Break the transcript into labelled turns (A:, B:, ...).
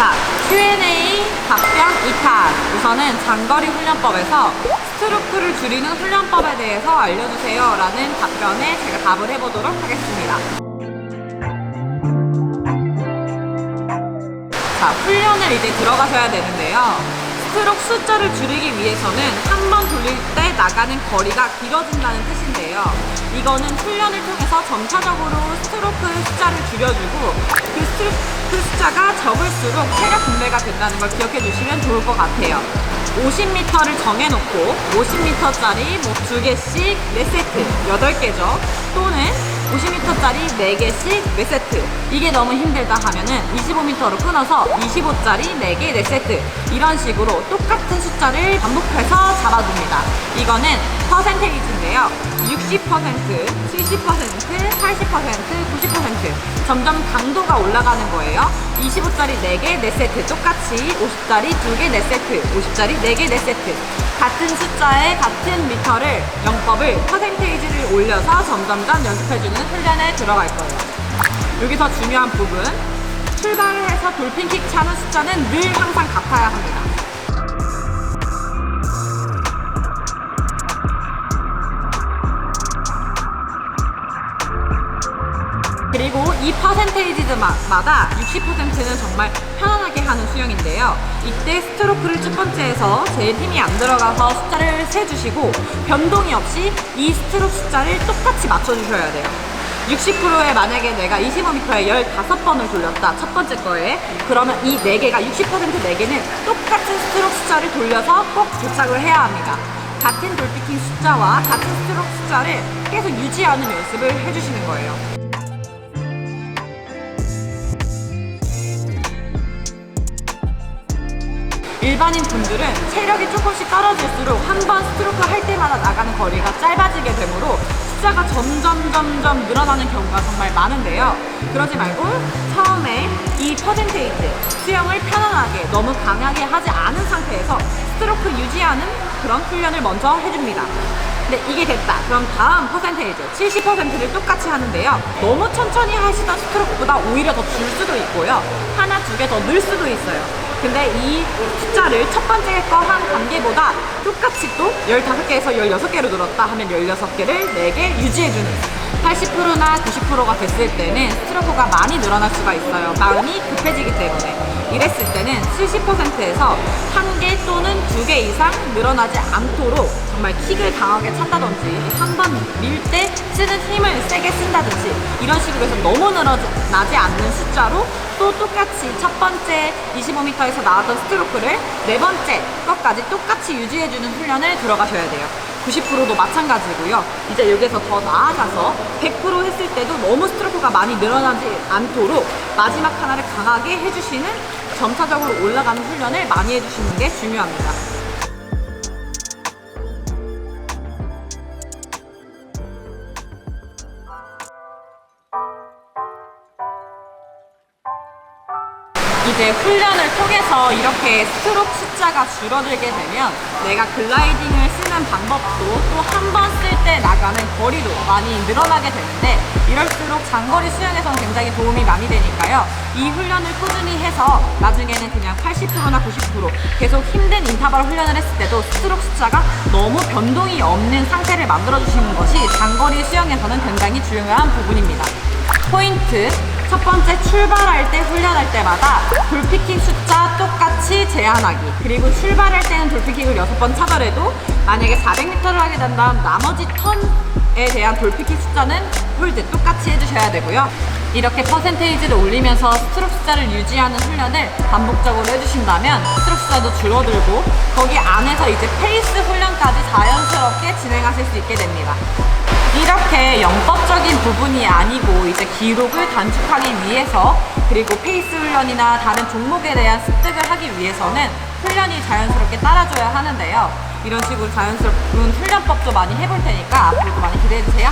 A: 자, Q&A 답변 2탄. 우선은 장거리 훈련법에서 스트로크를 줄이는 훈련법에 대해서 알려주세요. 라는 답변에 제가 답을 해보도록 하겠습니다. 자, 훈련을 이제 들어가셔야 되는데요. 스트로크 숫자를 줄이기 위해서는 한 번 돌릴 때 나가는 거리가 길어진다는 뜻인데요. 이거는 훈련을 통해서 점차적으로 스트로크 숫자를 줄여주고 그 스트로크 숫자가 적을수록 체력 분배가 된다는 걸 기억해 주시면 좋을 것 같아요. 50m를 정해놓고 50m짜리 뭐 2개씩 4세트, 8개죠. 또는 50m짜리 4개씩 4세트. 이게 너무 힘들다 하면은 25m로 끊어서 25짜리 4개 4세트. 이런 식으로 똑같은 숫자를 반복해서 잡아줍니다. 이거는 퍼센테이지인데요. 60%, 70%, 80%, 90% 점점 강도가 올라가는 거예요. 25짜리 4개 4세트 똑같이 50짜리 2개 4세트 50짜리 4개 4세트 같은 숫자의 같은 미터를 영법을 퍼센테이지를 올려서 점점점 연습해주는 훈련에 들어갈 거예요. 여기서 중요한 부분 출발을 해서 돌핀킥 차는 숫자는 늘 항상 같아야 합니다. 이 퍼센테이지마다 60%는 정말 편안하게 하는 수영인데요. 이때 스트로크를 첫 번째에서 제일 힘이 안 들어가서 숫자를 세주시고 변동이 없이 이 스트로크 숫자를 똑같이 맞춰주셔야 돼요. 60%에 만약에 내가 25m에 15번을 돌렸다 첫 번째 거에 그러면 이 4개가 60% 4개는 똑같은 스트로크 숫자를 돌려서 꼭 도착을 해야 합니다. 같은 돌피킹 숫자와 같은 스트로크 숫자를 계속 유지하는 연습을 해주시는 거예요. 일반인 분들은 체력이 조금씩 떨어질수록 한 번 스트로크 할 때마다 나가는 거리가 짧아지게 되므로 숫자가 점점 점점 늘어나는 경우가 정말 많은데요. 그러지 말고 처음에 이 퍼센테이지 수영을 편안하게 너무 강하게 하지 않은 상태에서 스트로크 유지하는 그런 훈련을 먼저 해줍니다. 근데 이게 됐다. 그럼 다음 퍼센테이지 70%를 똑같이 하는데요. 너무 천천히 하시던 스트로크보다 오히려 더 줄 수도 있고요. 하나, 두 개 더 늘 수도 있어요. 근데 이 숫자를 첫 번째 거 한 단계보다 똑같이 또 15개에서 16개로 늘었다 하면 16개를 4개 유지해주는 80%나 90%가 됐을 때는 스트로크가 많이 늘어날 수가 있어요. 마음이 급해지기 때문에. 이랬을 때는 70%에서 한 개 또는 두 개 이상 늘어나지 않도록 정말 킥을 강하게 찬다든지 한 번 밀 때 쓰는 힘을 세게 쓴다든지 이런 식으로 해서 너무 늘어나지 않는 숫자로 또 똑같이 첫 번째 25m에서 나왔던 스트로크를 네 번째 것까지 똑같이 유지해주는 훈련을 들어가셔야 돼요. 90%도 마찬가지고요. 이제 여기서 더 나아가서 100% 했을 때도 너무 스트로크가 많이 늘어나지 않도록 마지막 하나를 강하게 해주시는 점차적으로 올라가는 훈련을 많이 해주시는 게 중요합니다. 이제 훈련을 통해서 이렇게 스트로크 숫자가 줄어들게 되면 내가 글라이딩을 쓰는 방법도 또 한 번 쓸 때 나가는 거리도 많이 늘어나게 되는데 이럴수록 장거리 수영에선 굉장히 도움이 많이 되니까요. 이 훈련을 꾸준히 해서 나중에는 그냥 80%나 90% 계속 힘든 인터벌 훈련을 했을 때도 스트로크 숫자가 너무 변동이 없는 상태를 만들어주시는 것이 장거리 수영에서는 굉장히 중요한 부분입니다. 포인트 첫 번째 출발할 때 훈련할 때마다 돌피킹 숫자 똑같이 제한하기. 그리고 출발할 때는 돌피킹을 6번 차더라도 만약에 400m를 하게 된다면 나머지 턴 에 대한 돌피킹 숫자는 홀드 똑같이 해주셔야 되고요 이렇게 퍼센테이지를 올리면서 스트로크 숫자를 유지하는 훈련을 반복적으로 해주신다면 스트로크 숫자도 줄어들고 거기 안에서 이제 페이스 훈련까지 자연스럽게 진행하실 수 있게 됩니다 이렇게 영법적인 부분이 아니고 이제 기록을 단축하기 위해서 그리고 페이스 훈련이나 다른 종목에 대한 습득을 하기 위해서는 훈련이 자연스럽게 따라줘야 하는데요. 이런 식으로 자연스러운 훈련법도 많이 해볼 테니까 앞으로도 많이 기대해 주세요.